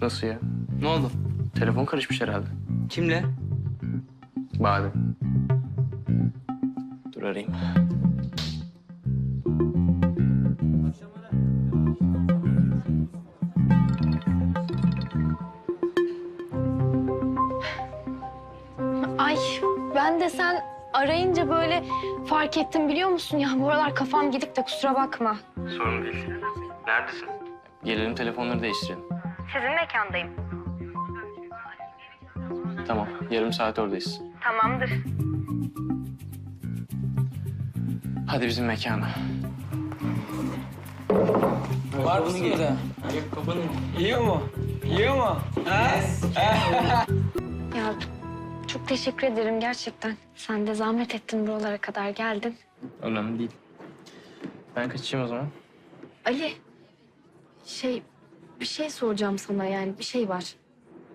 Nasıl ya? Ne oldu? Telefon karışmış herhalde. Kimle? Bade. Dur arayayım. Ay ben de sen arayınca böyle fark ettim biliyor musun ya? Bu aralar kafam gidik de kusura bakma. Sorun değil. Neredesin? Gelelim telefonları değiştirelim. Sizin mekandayım. Tamam. Yarım saat oradayız. Tamamdır. Hadi bizim mekana. Var mısın burada? Yiyor mu? Yiyor mu? Ha? Ya çok teşekkür ederim gerçekten. Sen de zahmet ettin buralara kadar geldin. Önemli değil. Ben kaçayım o zaman. Ali şey bir şey soracağım sana yani bir şey var.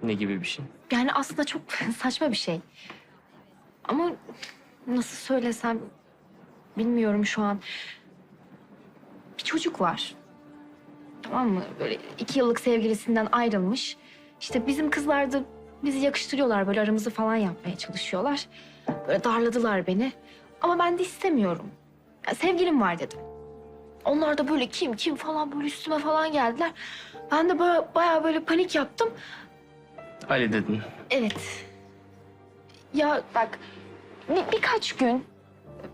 Ne gibi bir şey? Yani aslında çok saçma bir şey. Ama nasıl söylesem bilmiyorum şu an. Bir çocuk var. Tamam mı? Böyle iki yıllık sevgilisinden ayrılmış. İşte bizim kızlar da bizi yakıştırıyorlar. Böyle aramızı falan yapmaya çalışıyorlar. Böyle darladılar beni. Ama ben de istemiyorum. Ya sevgilim var dedim. Onlar da böyle kim kim falan böyle üstüme falan geldiler. Ben de böyle bayağı böyle panik yaptım. Ali dedin. Evet. Ya bak bir, birkaç gün,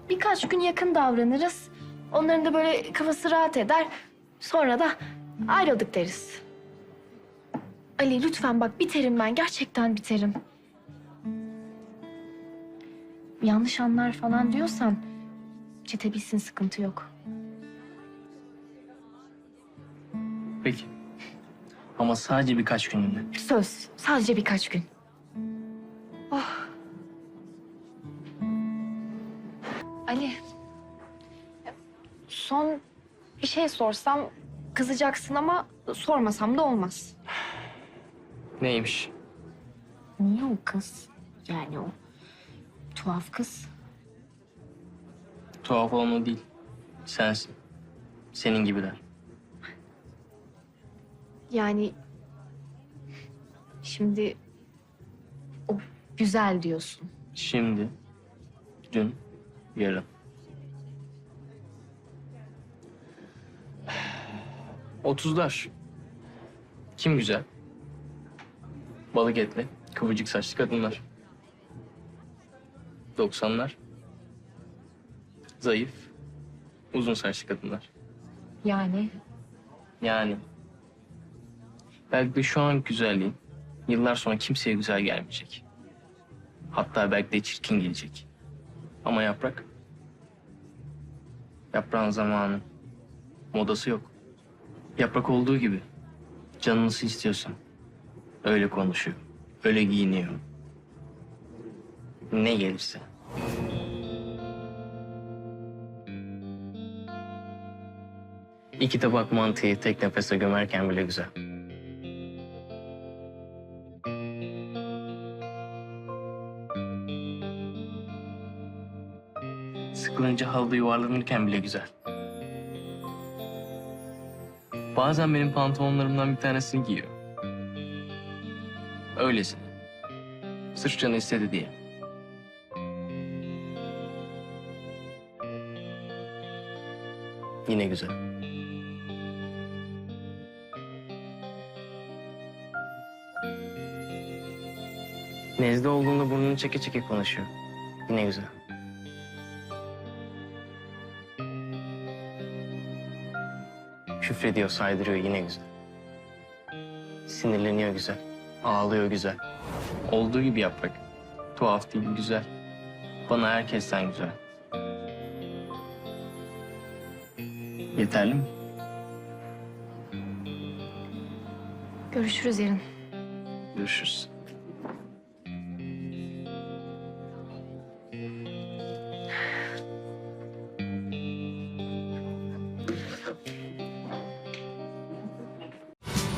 birkaç gün yakın davranırız. Onların da böyle kafası rahat eder. Sonra da ayrıldık deriz. Ali lütfen bak biterim ben. Gerçekten biterim. Yanlış anlar falan diyorsan çete bilsin sıkıntı yok. Peki. Ama sadece birkaç günlüğüne. Söz. Sadece birkaç gün. Oh. Ali. Son bir şey sorsam kızacaksın ama sormasam da olmaz. Neymiş? Niye o kız? Yani o tuhaf kız. Tuhaf olan o değil. Sensin. Senin gibiler. Yani şimdi o güzel diyorsun. Şimdi, dün, yarın. Otuzlar. Kim güzel? Balık etli, kıvırcık saçlı kadınlar. Doksanlar. Zayıf, uzun saçlı kadınlar. Yani Yani belki de şu an güzelliğin yıllar sonra kimseye güzel gelmeyecek. Hatta belki de çirkin gelecek. Ama yaprak, yaprağın zamanı, modası yok. Yaprak olduğu gibi canın istiyorsan öyle konuşuyor, öyle giyiniyor. Ne gelirse. İki tabak mantıyı tek nefeste gömerken bile güzel. Sıkılınca halıda yuvarlanırken bile güzel. Bazen benim pantolonlarımdan bir tanesini giyiyor. Öylesine. Sırf canı istedi diye. Yine güzel. Nezle olduğunda burnunu çeke çeke konuşuyor. Yine güzel. Küfrediyor, saydırıyor yine güzel. Sinirleniyor güzel. Ağlıyor güzel. Olduğu gibi yaprak. Tuhaf değil, güzel. Bana herkesten güzel. Yeterli mi? görüşürüz yarın. Görüşürüz.